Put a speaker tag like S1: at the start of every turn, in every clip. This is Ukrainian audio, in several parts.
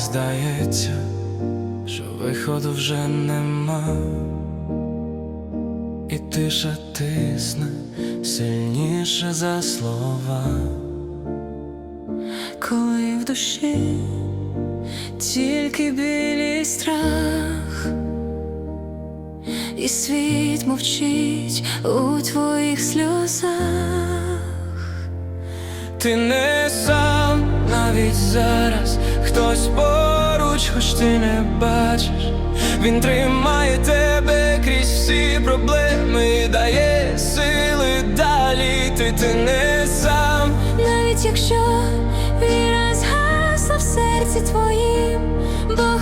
S1: здається, що виходу вже нема, і тиша тисне сильніше за слова.
S2: коли в душі тільки білі страх, і світ мовчить у твоїх сльозах.
S1: Ти не сам навіть зараз хтось поруч, хоч ти не бачиш. Він тримає тебе крізь всі проблеми дає сили далі. Ти, ти не сам.
S2: Навіть якщо віра згасла в серці твоїм, Бог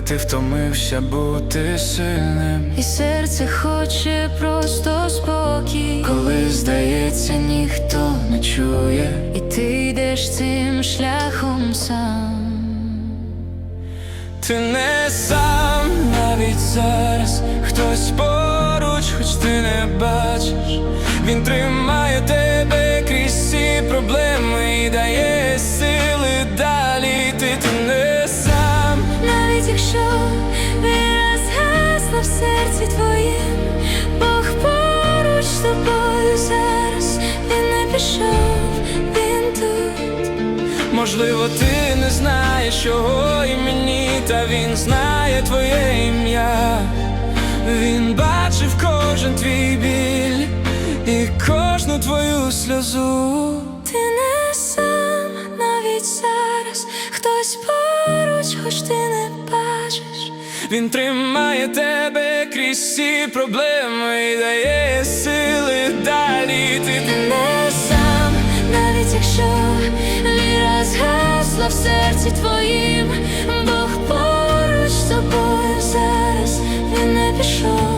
S1: Коли ти втомився бути сильним,
S2: І серце хоче просто спокій,
S1: коли здається,
S2: ніхто
S1: не чує.
S2: І ти йдеш цим шляхом сам.
S1: Ти не сам навіть зараз хтось поруч, хоч ти не бачиш. Він тримає
S2: серці твоїм, Бог поруч з тобою зараз, він не пішов, він тут.
S1: Можливо, ти не знаєш його імені, та він знає твоє ім'я. Він бачив кожен твій біль і кожну твою сльозу.
S2: Ти не сам навіть зараз, хтось поруч, хоч ти не бачиш.
S1: Він тримає тебе всі проблеми і дає сили далі.
S2: Ти, не сам, навіть якщо віра згасла в серці твоїм, Бог поруч з тобою зараз, він не пішов,